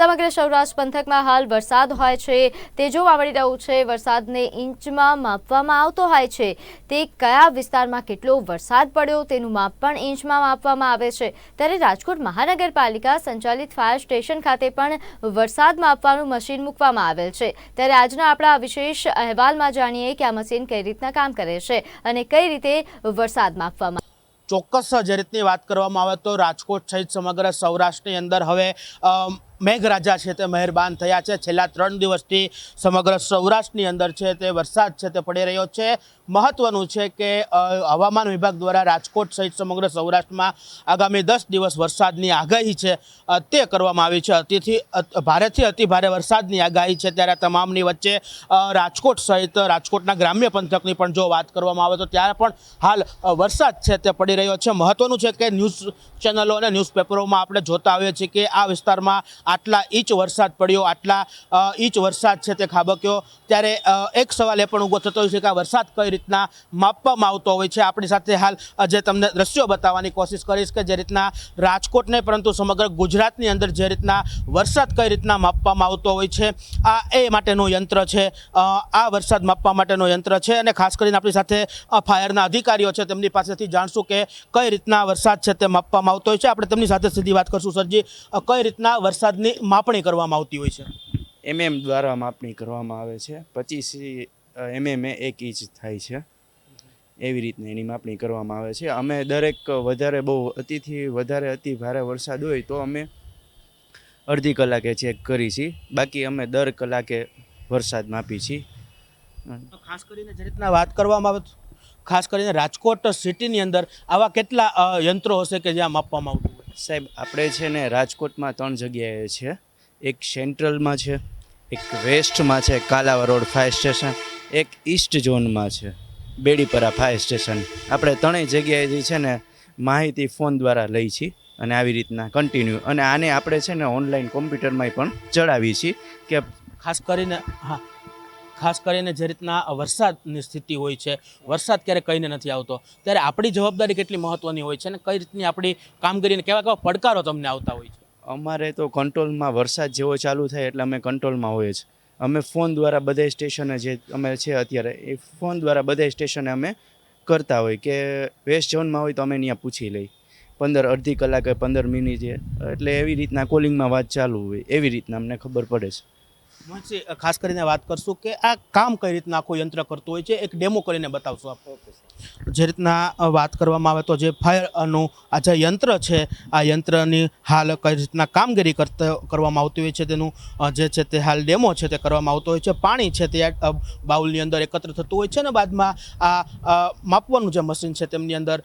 સમગ્ર સૌરાષ્ટ્ર પંથકમાં હાલ વરસાદ હોય છે. તે વાવડી રહ્યું છે, વરસાદને ઇંચમાં માપવામાં આવતો હોય છે. તે કયા વિસ્તારમાં કેટલો વરસાદ પડ્યો તેનું માપ પણ ઇંચમાં માપવામાં આવે છે. ત્યારે રાજકોટ મહાનગરપાલિકા સંચાલિત ફાયર સ્ટેશન ખાતે પણ વરસાદ માપવાનું મશીન મૂકવામાં આવેલ છે. ત્યારે આજના આપણા વિશેષ અહેવાલમાં જાણીએ કે આ મશીન કઈ રીતના કામ કરે છે અને કઈ રીતે વરસાદ માપવામાં ચોક્કસ જે રીતની વાત કરવામાં આવે તો રાજકોટ સહિત સમગ્ર સૌરાષ્ટ્રની અંદર હવે મેઘરાજા છે તે મહેરબાન થયા છે. છેલ્લા ત્રણ દિવસથી સમગ્ર સૌરાષ્ટ્રની અંદર છે તે વરસાદ છે તે પડી રહ્યો છે. મહત્વનું છે કે હવામાન વિભાગ દ્વારા રાજકોટ સહિત સમગ્ર સૌરાષ્ટ્રમાં આગામી દસ દિવસ વરસાદની આગાહી છે તે કરવામાં આવી છે. અતિથી ભારેથી અતિ ભારે વરસાદની આગાહી છે. ત્યારે તમામની વચ્ચે રાજકોટ સહિત રાજકોટના ગ્રામ્ય પંથકની પણ જો વાત કરવામાં આવે તો ત્યારે પણ હાલ વરસાદ છે તે પડી રહ્યો છે. મહત્વનું છે કે ન્યૂઝ ચેનલો અને ન્યૂઝપેપરોમાં આપણે જોતા આવીએ છીએ કે આ વિસ્તારમાં આટલા ઇંચ વરસાદ પડ્યો, આટલા ઇંચ વરસાદ છે તે ખાબક્યો. ત્યારે એક સવાલ એ પણ ઊભો થતો હોય છે કે આ વરસાદ કઈ રીતના માપવામાં આવતો હોય છે? આપણી સાથે હાલ જે તમને દ્રશ્યો બતાવવાની કોશિશ કરીશ કે જે રીતના રાજકોટ નહીં પરંતુ સમગ્ર ગુજરાતની અંદર જે રીતના વરસાદ કઈ રીતના માપવામાં આવતો હોય છે, આ એ માટેનું યંત્ર છે. આ વરસાદ માપવા માટેનું યંત્ર છે અને ખાસ કરીને આપણી સાથે ફાયરના અધિકારીઓ છે તેમની પાસેથી જાણશું કે કઈ રીતના વરસાદ છે તે માપવામાં આવતો હોય છે. આપણે તેમની સાથે સીધી વાત કરશું, સરજી. કઈ રીતના વરસાદની માપણી કરવામાં આવતી હોય છે? એમએમ દ્વારા માપણી કરવામાં આવે છે. પચીસ એમએમ એક ઇંચ થાય છે. એવી રીતની એની માપણી કરવામાં આવે છે. અમે દરેક વધારે બહુ અતિથી વધારે અતિ ભારે વરસાદ હોય તો અમે અડધી કલાકે ચેક કરી છીએ બાકી અમે દર કલાકે વરસાદ માપી છીએ ખાસ કરીને જે રીતના વાત કરવામાં આવે ખાસ કરીને રાજકોટ સિટીની અંદર આવા કેટલા યંત્રો હશે કે જ્યાં માપવામાં આવતું? સાહેબ, આપણે છે ને રાજકોટમાં ત્રણ જગ્યાએ છે. એક સેન્ટ્રલમાં છે, એક વેસ્ટમાં છે કાલાવા રોડ ફાયર સ્ટેશન, એક ઈસ્ટ ઝોનમાં છે, બેડીપરા ફાયર સ્ટેશન. આપણે ત્રણેય જગ્યાએ જે છે ને માહિતી ફોન દ્વારા લઈ છીએ અને આવી રીતના કન્ટિન્યુ અને આને આપણે છે ને ઓનલાઈન કોમ્પ્યુટરમાં પણ ચડાવી છીએ કે ખાસ કરીને, હા ખાસ કરીને જે રીતના વરસાદની સ્થિતિ હોય છે, વરસાદ ક્યારે કહીને નથી આવતો, ત્યારે આપણી જવાબદારી કેટલી મહત્ત્વની હોય છે અને કઈ રીતની આપણી કામગીરીને કેવા કેવા પડકારો તમને આવતા હોય છે? અમારે તો કંટ્રોલમાં વરસાદ જેવો ચાલુ થાય એટલે અમે કંટ્રોલમાં હોઈએ છીએ. અમે ફોન દ્વારા બધા સ્ટેશને જે અમે છે અત્યારે, એ ફોન દ્વારા બધા સ્ટેશને અમે કરતા હોય કે વેસ્ટ ઝોનમાં હોય તો અમે ત્યાં પૂછી લઈ પંદર અડધી કલાકે પંદર મિનિટે એટલે એવી રીતના કોલિંગમાં વાત ચાલુ હોય, એવી રીતના અમને ખબર પડે છે. મોહનસિંહ, ખાસ કરીને વાત કરશું કે આ કામ કઈ રીતના આખું યંત્ર કરતું હોય છે એક ડેમો કરીને બતાવશો આપ જે રીતના વાત કરવામાં આવે તો જે ફાયરનું આ જે યંત્ર છે આ યંત્રની હાલ કઈ રીતના કામગીરી કરતા કરવામાં આવતી હોય છે તેનું જે છે તે હાલ ડેમો છે તે કરવામાં આવતો હોય છે. પાણી છે તે બાઉલની અંદર એકત્ર થતું હોય છે ને બાદમાં આ માપવાનું જે મશીન છે તેમની અંદર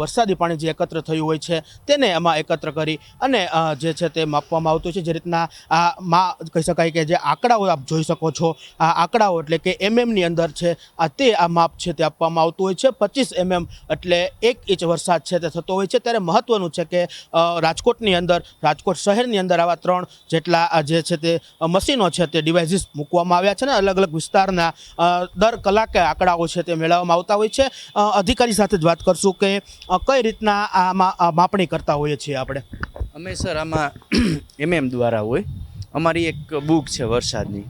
વરસાદી પાણી જે એકત્ર થયું હોય છે તેને એમાં એકત્ર કરી અને જે છે તે માપવામાં આવતું છે. જે રીતના આ માં કહી શકાય કે જે આંકડાઓ આપ જોઈ શકો છો. આ આંકડાઓ એટલે કે એમએમની અંદર છે, આ તે આ માપ છે તે આપવામાં આવતું હોય છે. પચીસ એમએમ એટલે એક ઇંચ વરસાદ છે તે થતો હોય છે. ત્યારે મહત્વનું છે કે રાજકોટની અંદર, રાજકોટ શહેરની અંદર આવા ત્રણ જેટલા જે છે તે મશીનો છે તે ડિવાઇસીસ મૂકવામાં આવ્યા છે ને. અલગ અલગ વિસ્તારના દર કલાકે આંકડાઓ છે તે મેળવવામાં આવતા હોય છે. અધિકારી સાથે જ વાત કરશું કે કઈ રીતના આમાં માપણી કરતા હોઈએ છીએ આપણે? અમે સર આમાં એમએમ દ્વારા હોય. અમારી એક બુક છે વરસાદની.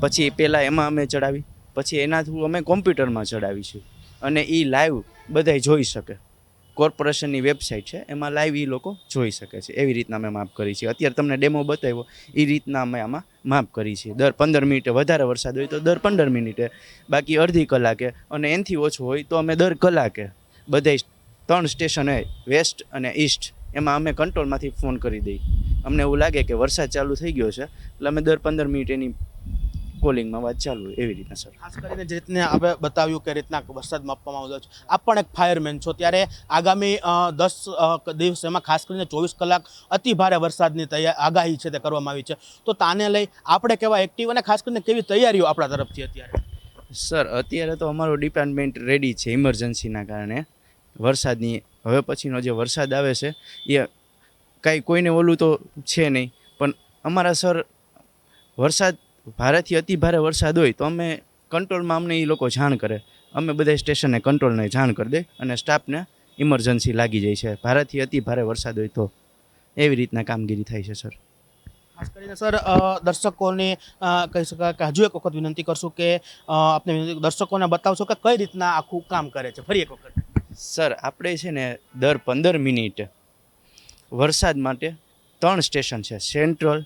પછી પહેલાં એમાં અમે ચડાવી, પછી એના થ્રુ અમે કોમ્પ્યુટરમાં ચડાવી છે. અને એ લાઈવ બધાય જોઈ શકે. કોર્પોરેશનની વેબસાઇટ છે, એમાં લાઈવ એ લોકો જોઈ શકે છે. એવી રીતના અમે માપ કરી છીએ. અત્યારે તમને ડેમો બતાવ્યો એ રીતના અમે આમાં માપ કરી છીએ. દર પંદર મિનિટે વધારે વરસાદ હોય તો દર પંદર મિનિટે. બાકી અડધી કલાકે અને એનાથી ઓછું હોય તો અમે દર કલાકે બધાય ત્રણ સ્ટેશન હોય વેસ્ટ અને ઈસ્ટ. એમાં અમે કંટ્રોલમાંથી ફોન કરી દઈએ. અમને એવું લાગે કે વરસાદ ચાલુ થઈ ગયો છે એટલે અમે દર પંદર મિનિટ એની કોલિંગમાં વાત ચાલુ એવી રીતના સર. ખાસ કરીને જે રીતને આપણે બતાવ્યું કે રીતના વરસાદ માપવામાં આવ્યો છે આપ પણ એક ફાયરમેન છો ત્યારે આગામી દસ દિવસ એમાં ખાસ કરીને ચોવીસ કલાક અતિ ભારે વરસાદની તૈયાર આગાહી છે તે કરવામાં આવી છે. તો તાને લઈ આપણે કેવા એક્ટિવ અને ખાસ કરીને કેવી તૈયારીઓ આપણા તરફથી અત્યારે? સર અત્યારે તો અમારો ડિપાર્ટમેન્ટ રેડી છે ઇમરજન્સીના કારણે. વરસાદની હવે પછીનો જે વરસાદ આવે છે એ કાંઈ કોઈને ઓલું તો છે નહીં. પણ અમારા સર વરસાદ ભારેથી અતિ ભારે વરસાદ હોય તો અમે કંટ્રોલમાં અમને એ લોકો જાણ કરે. અમે બધા સ્ટેશને કંટ્રોલને જાણ કરી દે અને સ્ટાફને ઇમરજન્સી લાગી જાય છે. ભારેથી અતિ ભારે વરસાદ હોય તો. એવી રીતના કામગીરી થાય છે સર. ખાસ કરીને સર દર્શકોને કહી શકાય કે હજુ એક વખત વિનંતી કરશું કે આપણે દર્શકોને બતાવશો કે કઈ રીતના આખું કામ કરે છે. ફરી એક વખત. સર આપણે છે ને દર પંદર મિનિટ વરસાદ માટે ત્રણ સ્ટેશન છે. સેન્ટ્રલ,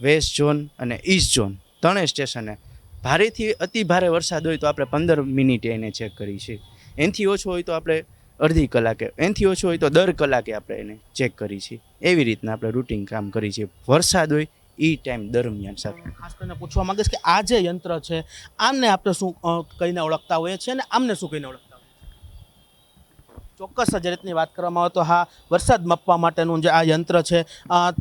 વેસ્ટ ઝોન અને ઈસ્ટ ઝોન. ત્રણેય સ્ટેશને ભારેથી અતિ ભારે વરસાદ હોય તો આપણે પંદર મિનિટે એને ચેક કરીએ છીએ. એનાથી ઓછો હોય તો આપણે અડધી કલાકે, એનાથી ઓછો હોય તો દર કલાકે આપણે એને ચેક કરીએ છીએ. એવી રીતના આપણે રૂટિન કામ કરીએ છીએ. વરસાદ હોય એ ટાઈમ દરમિયાન સર ખાસ કરીને પૂછવા માંગીશ કે આ જે યંત્ર છે, આમને આપણે શું કહીને ઓળખતા હોઈએ છીએ અને આમને શું કહીને ઓળખતા ચોક્કસ જ રીતની વાત કરવામાં આવે તો હા, વરસાદ માપવા માટેનું જે આ યંત્ર છે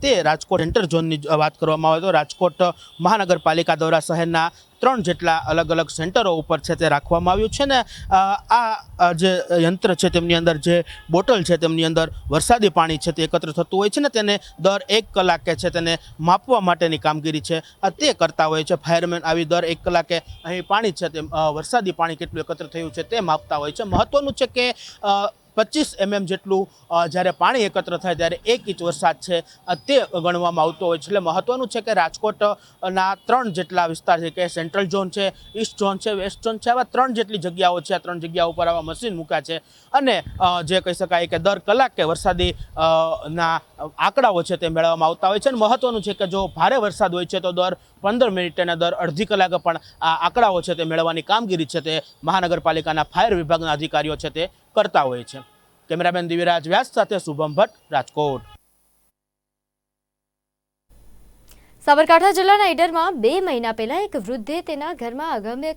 તે રાજકોટ એન્ટર ઝોનની વાત કરવામાં આવે તો રાજકોટ મહાનગરપાલિકા દ્વારા શહેરના ત્રણ જેટલા અલગ અલગ સેન્ટરો ઉપર છે તે રાખવામાં આવ્યું છે ને આ જે યંત્ર છે તેમની અંદર જે બોટલ છે તેમની અંદર વરસાદી પાણી છે તે એકત્ર થતું હોય છે ને, તેને દર એક કલાકે છે તેને માપવા માટેની કામગીરી છે. તે કરતા હોય છે ફાયરમેન આવી દર એક કલાકે અહીં પાણી છે તે વરસાદી પાણી કેટલું એકત્ર થયું છે તે માપતા હોય છે. મહત્ત્વનું છે કે પચીસ એમએમ જેટલું જ્યારે પાણી એકત્ર થાય ત્યારે એક ઇંચ વરસાદ છે તે ગણવામાં આવતો હોય છે. એટલે મહત્ત્વનું છે કે રાજકોટના ત્રણ જેટલા વિસ્તાર છે, કે સેન્ટ્રલ ઝોન છે, ઈસ્ટ ઝોન છે, વેસ્ટ ઝોન છે, આવા ત્રણ જેટલી જગ્યાઓ છે, આ ત્રણ જગ્યાઓ ઉપર આવા મશીન મૂક્યા છે. અને જે કહી શકાય કે દર કલાકે વરસાદી ના આંકડાઓ છે તે મેળવવામાં આવતા હોય છે. અને મહત્ત્વનું છે કે જો ભારે વરસાદ હોય છે, તો દર પંદર મિનિટે અને દર અડધી કલાકે પણ આ આંકડાઓ છે તે મેળવવાની કામગીરી છે તે મહાનગરપાલિકાના ફાયર વિભાગના અધિકારીઓ છે તે કરતા હોય છે. કેમેરામેન દિવ્યરાજ વ્યાસ સાથે શુભમ ભટ્ટ, રાજકોટ. સાબરકાંઠા જિલ્લાના ઈડરમાં બે મહિના પહેલા એક વૃદ્ધે તેના ઘરમાં અગમ્ય